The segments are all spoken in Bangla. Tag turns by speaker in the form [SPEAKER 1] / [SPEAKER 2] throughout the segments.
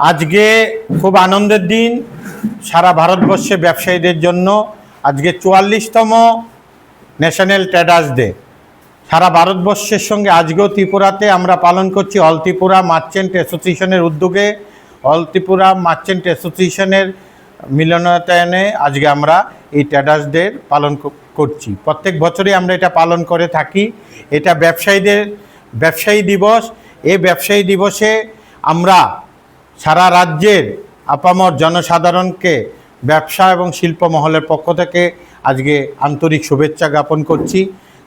[SPEAKER 1] আজকে খুব আনন্দের দিন। সারা ভারতবর্ষে ব্যবসায়ীদের জন্য আজকে চুয়াল্লিশতম ন্যাশনাল ট্রেডার্স ডে। সারা ভারতবর্ষের সঙ্গে আজকেও ত্রিপুরাতে আমরা পালন করছি অল ত্রিপুরা মার্চেন্ট অ্যাসোসিয়েশনের উদ্যোগে। অল ত্রিপুরা মার্চেন্ট অ্যাসোসিয়েশনের মিলনায়তনে আজকে আমরা এই ট্রেডার্স ডে পালন করছি। প্রত্যেক বছরই আমরা এটা পালন করে থাকি। এটা ব্যবসায়ীদের, ব্যবসায়ী দিবস। এই ব্যবসায়ী দিবসে আমরা সারা রাজ্যের আপামর জনসাধারণকে ব্যবসা এবং শিল্প মহলের পক্ষ থেকে আজকে আন্তরিক শুভেচ্ছা জ্ঞাপন করছি।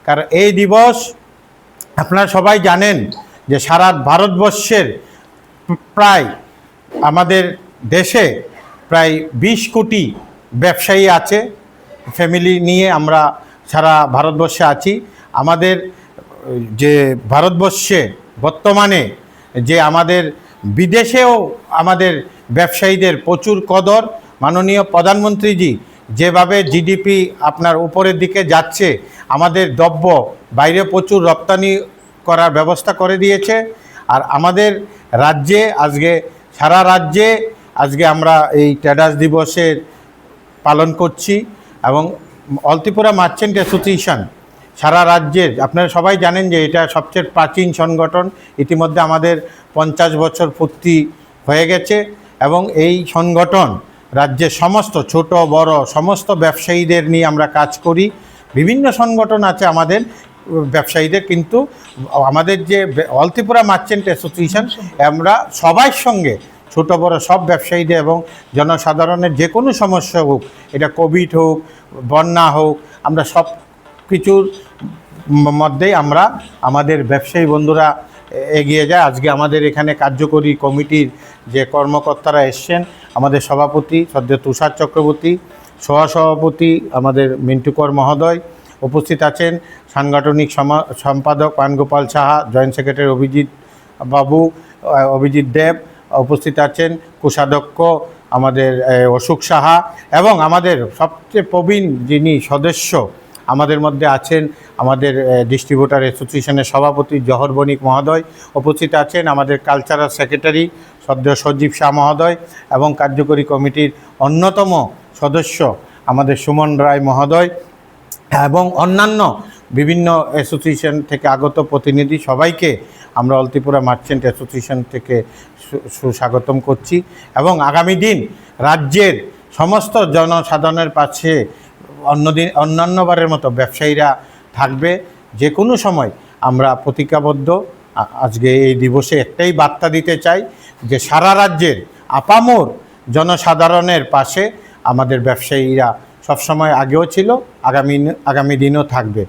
[SPEAKER 1] কারণ এই দিবস আপনারা সবাই জানেন যে সারা ভারতবর্ষের প্রায় আমাদের দেশে প্রায় বিশ কোটি ব্যবসায়ী আছে। ফ্যামিলি নিয়ে আমরা সারা ভারতবর্ষে আছি। আমাদের যে ভারতবর্ষে বর্তমানে যে আমাদের বিদেশেও আমাদের ব্যবসায়ীদের প্রচুর কদর। মাননীয় প্রধানমন্ত্রীজি, যেভাবে জিডিপি আপনার উপরের দিকে যাচ্ছে, আমাদের দ্রব্য বাইরে প্রচুর রপ্তানি করার ব্যবস্থা করে দিয়েছে। আর আমাদের রাজ্যে আজকে, সারা রাজ্যে আজকে আমরা এই ট্রেডার্স দিবসের পালন করছি এবং অলত্রিপুরা মার্চেন্ট অ্যাসোসিয়েশন সারা রাজ্যের, আপনারা সবাই জানেন যে এটা সবচেয়ে প্রাচীন সংগঠন, ইতিমধ্যে আমাদের পঞ্চাশ বছর পূর্তি হয়ে গেছে এবং এই সংগঠন রাজ্যের সমস্ত ছোট, বড়, সমস্ত ব্যবসায়ীদের নিয়ে আমরা কাজ করি। বিভিন্ন সংগঠন আছে আমাদের, ব্যবসায়ীদের, কিন্তু আমাদের যে অল ত্রিপুরা মার্চেন্ট অ্যাসোসিয়েশন, আমরা সবার সঙ্গে, ছোট, বড় সব ব্যবসায়ীদের এবং জনসাধারণের যে কোনো সমস্যা হোক, এটা কোভিড হোক, বন্যা হোক, আমরা সব কিছুর মধ্যেই আমরা আমাদের ব্যবসায়ী বন্ধুরা এগিয়ে যায়। আজকে আমাদের এখানে কার্যকরী কমিটির যে কর্মকর্তারা এসছেন, আমাদের সভাপতি সদ্য তুষার চক্রবর্তী, সহসভাপতি আমাদের মিন্টুকর মহোদয় উপস্থিত আছেন। সাংগঠনিক সমা- সম্পাদক পানগোপাল সাহা, জয়েন্ট সেক্রেটারি অভিজিৎ বাবু অভিজিৎ দেব উপস্থিত আছেন। কোষাধ্যক্ষ আমাদের অশোক সাহা এবং আমাদের সবচেয়ে প্রবীণ যিনি সদস্য আমাদের মধ্যে আছেন আমাদের ডিস্ট্রিবিউটার অ্যাসোসিয়েশনের সভাপতি জহর বণিক মহোদয়, উপস্থিত আছেন আমাদের কালচারাল সেক্রেটারি সদ্য সজীব শাহ মহোদয় এবং কার্যকরী কমিটির অন্যতম সদস্য আমাদের সুমন রায় মহোদয় এবং অন্যান্য বিভিন্ন অ্যাসোসিয়েশন থেকে আগত প্রতিনিধি সবাইকে আমরা অলত্রিপুরা মার্চেন্ট অ্যাসোসিয়েশন থেকে সুস্বাগতম করছি এবং আগামী দিন রাজ্যের সমস্ত জনসাধারণের পাশে অন্যদিন অন্যান্যবারের মতো ব্যবসায়ীরা থাকবে। যে কোনো সময় আমরা প্রতিজ্ঞাবদ্ধ। আজকে এই দিবসে একটাই বার্তা দিতে চাই যে সারা রাজ্যের আপামোর জনসাধারণের পাশে আমাদের ব্যবসায়ীরা সবসময় আগেও ছিল, আগামী আগামী দিনও থাকবে।